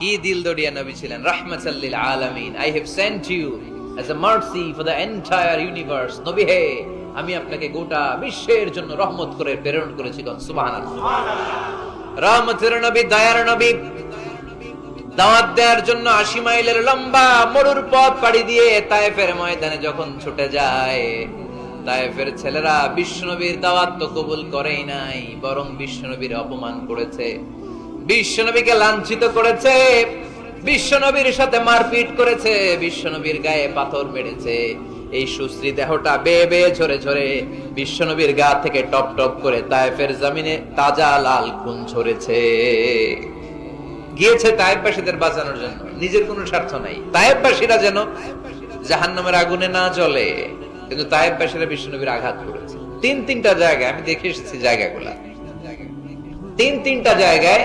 কি দিল দড়িয়া নবী ছিলেন? রাহমাতাল্লিল আলামিন। I have sent you as a mercy for the entire universe নবী হে আমি আপনাকে গোটা বিশ্বের জন্য রহমত করে প্রেরণ করেছি কোন সুবহানাল্লাহ। রহমতের নবী দয়ার নবী দাওয়াত দেওয়ার জন্য আশি মাইলের লম্বা মরুর পথ পাড়ি দিয়ে তায়েফের ময়দানে যখন ছুটে যায় তায়েফের ছেলেরা বিশ্বনবীর দাওয়াত তো কবুল করেই নাই বরং বিশ্বনবীর অপমান করেছে। বিশ্বনবীকে লাঞ্ছিত করেছে, বিশ্বনবীর সাথে মারপিট করেছে, বিশ্বনবীর গায়ে পাথর মেরেছে। এই সুশ্রী দেহটা বেয়ে বেয়ে ঝরে ঝরে বিশ্বনবীর গা থেকে টপ টপ করে তায়েফের জমিনে তাজা লাল খুন ঝরেছে। গিয়েছে তায়েববাসীদের বাঁচানোর জন্য, নিজের কোনো স্বার্থ নাই। তায়েববাসীরা যেন জাহান্নামের আগুনে না জ্বলে, কিন্তু তায়েববাসীরা বিশ্বনবীর আঘাত করেছে। তিন তিনটা জায়গায়, আমি দেখে এসেছি জায়গাগুলা। তিন তিনটা জায়গায়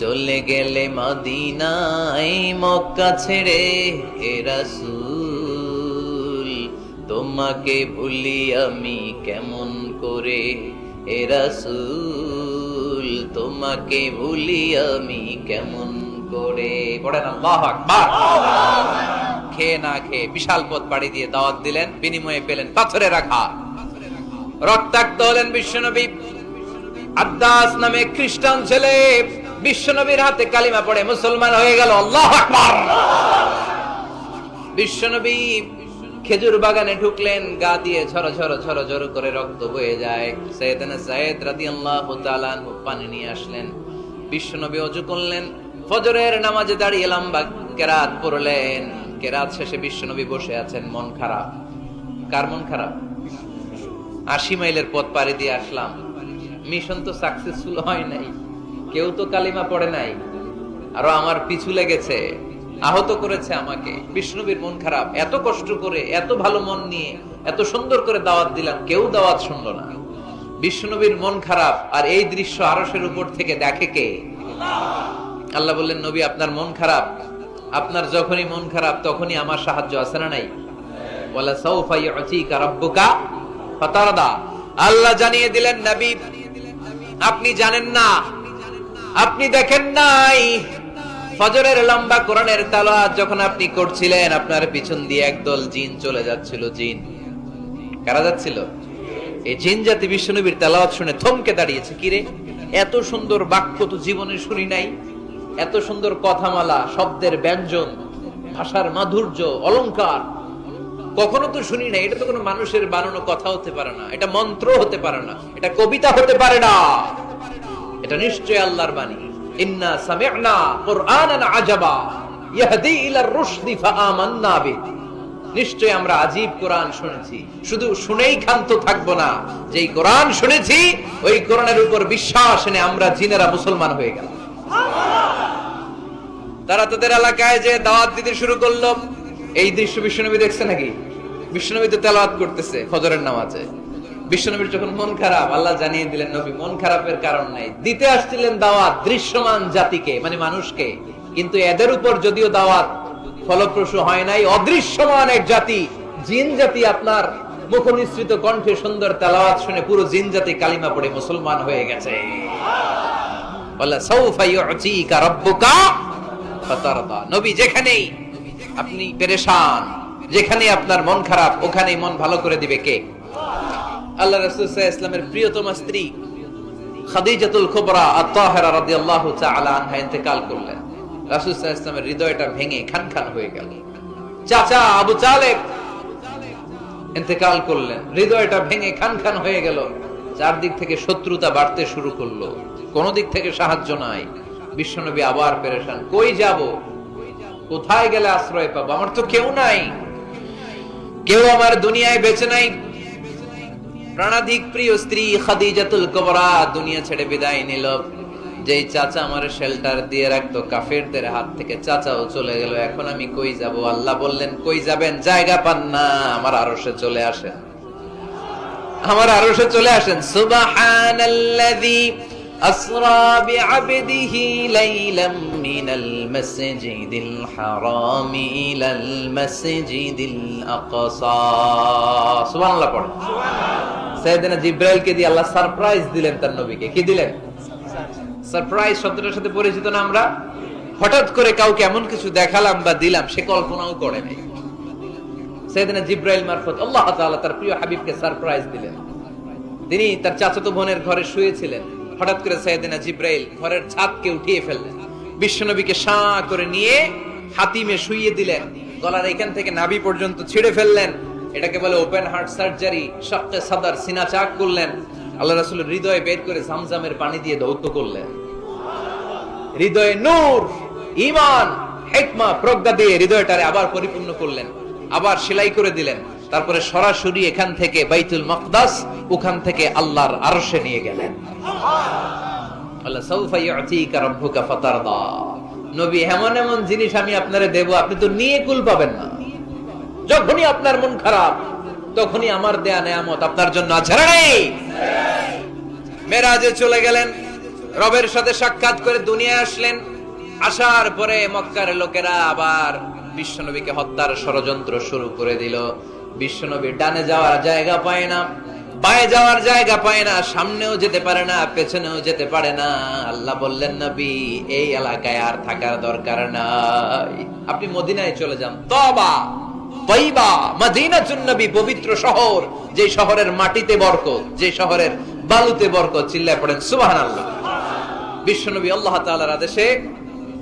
চলে গেলে মদিনায় মক্কা ছেড়ে হে রাসূল। তোমাকে ভুলি আমি কেমন করে? হে রাসূল, তোমাকে ভুলি আমি কেমন করে? পড়েন আল্লাহু আকবার। খেয়ে না খেয়ে বিশাল পথ পাড়ি দিয়ে দাওয়াত দিলেন, বিনিময়ে পেলেন পাথরে রাখা রক্তাক্ত হলেন বিশ্বনবী। আদাস নামে খ্রিস্টান ছেলে বিশ্বনবীর হাতে কালিমা পড়ে মুসলমান হয়ে গেল, আল্লাহ বিশ্বনবী খেজুর বাগানে ঢুকলেন, গা দিয়ে ঝরো ঝরো ঝরো ঝরো করে রক্ত বয়ে যায়। সৈয়দনা সাইয়েদ রাদিয়াল্লাহু তাআলা পানি নিয়ে আসলেন। বিশ্বনবী অজু করলেন, ফজরের নামাজে দাঁড়িয়ে লম্বা কেরাত পড়লেন। কেরাত শেষে বিশ্বনবী বসে আছেন, মন খারাপ। কার মন খারাপ? আশি মাইলের পথ পাড়ি দিয়ে আসলাম। মিশন তো সাকসেসফুল হয় নাই। কেউ তো কালিমা পড়ে নাই, আরও আমার পিছু লেগেছে, আহত করেছে আমাকে। বিষ্ণুবীর মন খারাপ, এত কষ্ট করে, এত ভালো মন নিয়ে, এত সুন্দর করে দাওয়াত দিলাম, কেউ দাওয়াত শুনলো না। বিষ্ণুবীর মন খারাপ, আর এই দৃশ্য আরসের উপর থেকে দেখে কে? আল্লাহ বললেন, নবী, আপনার মন খারাপ। আপনার যখনই মন খারাপ, তখনই আমার সাহায্য আছে না নাই? ফাতারদা। আল্লাহ জানিয়ে দিলেন, নবী, আপনি জানেন না আপনি দেখেন নাই। ফজরের লম্বা কোরআনের তালাওয়াত যখন আপনি করছিলেন, আপনার পিছন দিয়ে একদল জিন চলে যাচ্ছিল, জিন। কারা যাচ্ছিল? এই জিন জাতি বিশ্বনবীর তেলাওয়াত শুনে থমকে দাঁড়িয়েছে। কিরে এত সুন্দর বাক্য তো জীবনে শুনি নাই। এত সুন্দর কথামালা, শব্দের ব্যঞ্জন, ভাষার মাধুর্য, অলংকার। কখনো তো শুনি না এটা তো কোনো মানুষের বানানো কথা হতে পারে না। এটা মন্ত্র হতে পারে না। এটা কবিতা হতে পারে না। এটা নিশ্চয় আল্লাহর বাণী। তারা তাদের এলাকায় যে দাওয়াত দিতে শুরু করল, এই দৃশ্য বিশ্বনবী দেখছে নাকি? বিশ্বনবী তো তেলাওয়াত করতেছে ফজরের নামাজে। বিশ্বনবীর যখন মন খারাপ, আল্লাহ জানিয়ে দিলেন, নবী, মন খারাপের কারণ নাই। দিতে আসছিলেন দাওয়াত দৃশ্যমান জাতিকে মানে মানুষকে। কিন্তু এদের উপর যদিও দাওয়াত ফলপ্রসূ হয় নাই, অদৃশ্যমান এক জাতি, জিন জাতি আপনার মুখনিসৃত কণ্ঠে সুন্দর তেলাওয়াত শুনে পুরো জিন জাতি কালিমা পড়ে মুসলমান হয়ে গেছে। নবী, যেখানেই আপনি পেরেশান যেখানে আপনার মন খারাপ, ওখানেই মন ভালো করে দিবে কে? আল্লাহ রাসূল ইসলামের প্রিয়তমা স্ত্রী খাদিজাতুল কুবরা আত-তাহিরা রাদিয়াল্লাহু তাআলা আনহা ইন্তেকাল করলেন। রাসূল ইসলামের হৃদয়টা ভেঙে খান খান হয়ে গেল। চাচা আবু চালেক ইন্তেকাল করলেন। হৃদয়টা ভেঙে খান খান হয়ে গেল। চারদিক থেকে শত্রুতা বাড়তে শুরু করল। কোন দিক থেকে সাহায্য নাই। বিশ্বনবী আবার পেরেশান। কই যাব? কোথায় গেলে আশ্রয় পাবো? আমার তো কেউ নাই। কেউ আমার দুনিয়ায় বেঁচে নাই। প্রাণাধিক প্রিয় স্ত্রী খাদিজাতুল কবরা দুনিয়া ছেড়ে বিদায় নিল। যেই চাচা আমার শেল্টার দিয়ে রাখতো, কাফেরদের হাত থেকে চাচাও চলে গেল। এখন আমি কই যাব? আল্লাহ বললেন, কই যাবেন? জায়গা পান না। আমার আরশে চলে আসেন। আমার আরশে চলে আসেন। সুবহানাল্লাযী আসরা বিআবদিহি লাইলাম মিনাল মাসজিদিল হারাম ইলাল মাসজিদিল আকসা সুবহানাল্লাহ পড়েন। সাইয়েদনা জিব্রাইলকে দিয়ে আল্লাহ সারপ্রাইজ দিলেন তার নবীকে। কি দিলেন? সারপ্রাইজ শব্দটার সাথে পরিচিত না আমরা? হঠাৎ করে কাউকে এমন কিছু দেখালাম বা দিলাম, সে কল্পনাও করে নাই। সাইয়েদনা জিব্রাইল মারফত আল্লাহ তাআলা তার প্রিয় হাবিবকে সারপ্রাইজ দিলেন। তিনি তার চাচাতো বোনের ঘরে শুয়েছিলেন। হঠাৎ করে সাইয়েদনা জিব্রাইল ঘরের ছাদকে উঠিয়ে ফেললেন। বিশ্বনবীকে সাঁ করে নিয়ে হাতিমে শুইয়ে দিলেন। গলার এখান থেকে নাভি পর্যন্ত ছিঁড়ে ফেললেন। এটাকে বলে ওপেন হার্ট সার্জারি সবচেয়ে সাদার সিনা চাক করলেন। আল্লাহ রাসূলের হৃদয়ে বের করে জামজামের পানি দিয়ে দৌত করলেন। হৃদয়ে নূর ইমান হিকমা, প্রজ্ঞা দিয়ে হৃদয়টারে আবার পরিপূর্ণ করলেন। আবার সেলাই করে দিলেন। তারপরে সরাসরি এখান থেকে বাইতুল মকদাস, ওখান থেকে আল্লাহর আরশে নিয়ে গেলেন। নবী, এমন এমন জিনিস আমি আপনারে আপনি তো নিয়ে কুল পাবেন না। যখনই আপনার মন খারাপ, তখনই আমার দেয়া নেয়ামত আপনার জন্য মেরাজে চলে গেলেন, রবের সাথে সাক্ষাৎ করে দুনিয়ায় আসলেন। আসার পরে মক্কার লোকেরা আবার বিশ্বনবীকে হত্যার ষড়যন্ত্র শুরু করে দিল। বিশ্বনবী ডানে যাওয়ার জায়গা পায় না, বায়ে যাওয়ার জায়গা পায় না, সামনেও যেতে পারে না, পেছনেও যেতে পারে না। আল্লাহ বললেন, নবী, এই এলাকায় আর থাকার দরকার নাই। আপনি মদিনায় চলে যান। তবা তৈবা, মদিনাতুন নবী, পবিত্র শহর, যে শহরের মাটিতে বরকত, যে শহরের বালুতে বরকত, চিল্লায় পড়েন, সুবহানাল্লাহ। বিশ্বনবী আল্লাহ তাআলার আদেশে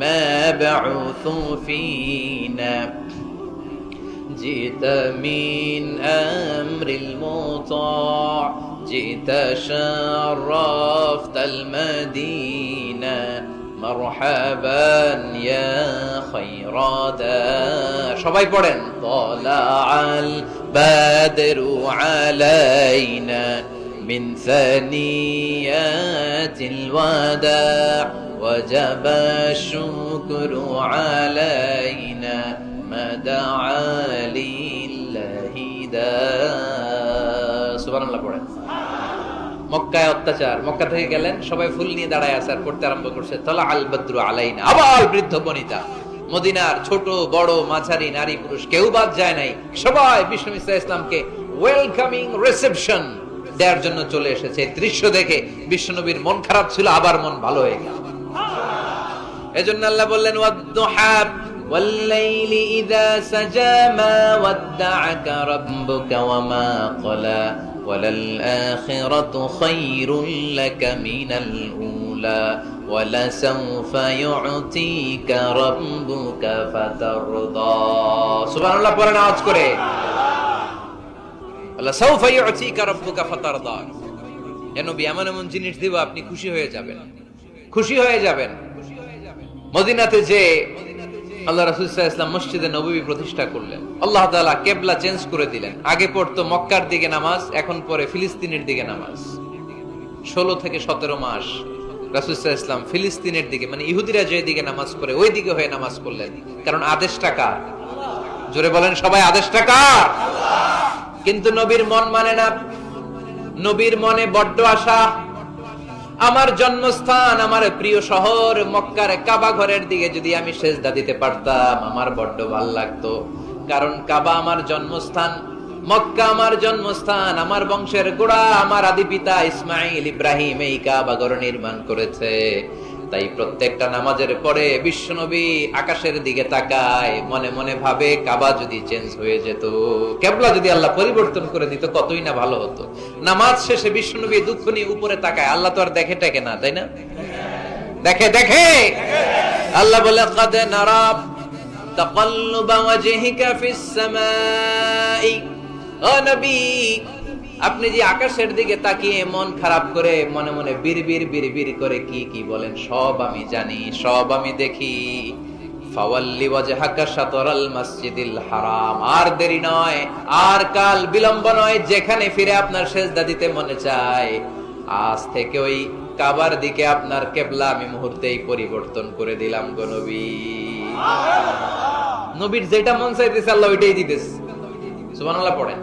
المبعوث فينا جئت من أمر المطاع جئت شرفت المدينة مرحبا يا خير دا সবাই পড়েন طلع البدر علينا من ثنيات الوداع وجب الشكر علينا ما دعا لله دا সুবহানাল্লাহ পড়েন মক্কায় অত্যাচার মক্কা থেকে গেলেন সবাই ফুল নিয়ে দাঁড়ায় আসার করতে আরম্ভ করছে তলা আল বদ্রু আলাইনা আবার বৃদ্ধ বনিতা মদিনার ছোট বড় মাঝারি নারী পুরুষ কেউ বাদ যায় নাই সবাই বিষ্ণু ইসা ইসলামকে ওয়েলকামিং রিসেপশন দেওয়ার জন্য চলে এসেছে এই দৃশ্য দেখে বিশ্বনবীর মন খারাপ ছিল আবার মন ভালো হয়ে গেল এজন্য আল্লাহ বললেন ওয়াদ্দুহাব والليل إذا سجى ما ودعك ربك وما قلى وللآخرة خير لك من الأولى ولسوف يعطيك ربك فترضى سبحان الله পড়েন আওয়াজ করে আল্লাহ সৌফা ইউতিকা রাব্বুকা ফাতারদা এ নবী এমন এমন জিনিস দিব আপনি খুশি হয়ে যাবেন খুশি হয়ে যাবেন মদিনাতে যে আল্লাহ রাসূল সাল্লাল্লাহু আলাইহি ওয়াসাল্লাম মসজিদে নববী প্রতিষ্ঠা করলেন। আল্লাহ তাআলা কিবলা চেঞ্জ করে দিলেন। আগে পড়তো মক্কার দিকে নামাজ, এখন পরে ফিলিস্তিনের দিকে নামাজ। 16 থেকে 17 মাস রাসূল সাল্লাল্লাহু আলাইহি ওয়াসাল্লাম ফিলিস্তিনের দিকে মানে ইহুদিরা যে দিকে নামাজ পড়ে, ওই দিকে হয়ে নামাজ পড়লেন। কারণ আদেশটা কার? জোরে বলেন সবাই, আদেশটা কার? কিন্তু নবীর মন মানে না? নবীর মনে বড্ড আশা আমার জন্মস্থান, আমার প্রিয় শহর, মক্কার কাবা ঘরের দিকে যদি আমি সেজদা দিতে পারতাম, আমার বড্ড ভালো লাগতো। কারণ কাবা আমার জন্মস্থান, মক্কা আমার জন্মস্থান, আমার বংশের গোড়া, আমার আদি পিতা ইসমাইল ইব্রাহিম এই কাবা ঘর নির্মাণ করেছে। তাই প্রত্যেকটা নামাজের পরে বিশ্বনবী আকাশের দিকে তাকায়, মনে মনে ভাবে কাবা যদি চেঞ্জ হয়ে যেত, কেবলা যদি আল্লাহ পরিবর্তন করে দিত, কতই না ভালো হতো। নামাজ শেষে বিশ্বনবী দুঃখ নিয়ে উপরে তাকায়, আল্লাহ তো আর দেখে টেকে না, তাই না? দেখে দেখে! আল্লাহ বলে কাদে তাকাল্লুবা ওয়াজহিকা ফিস সামাই। ও নবী আপনি যে আকাশের দিকে তাকিয়ে মন খারাপ করে মনে মনে বিড়বিড় বিড়বিড় করে কি কি বলেন সব আমি জানি সব আমি দেখি। ফাওয়াল্লি ওয়াজহাকা শাতরাল মসজিদিল হারাম। আর দেরি নয় আর কাল বিলম্ব নয় যেখানে ফিরে আপনার সেজদা দিতে মনে চায়। আজ থেকে ওই কাবার দিকে আপনার কেবলা আমি মুহূর্তেই পরিবর্তন করে দিলাম গো নবী। নবীর যেটা মন চাইতেছে আল্লাহ ওইটাই দিতেছে। সুবহানাল্লাহ পড়েন।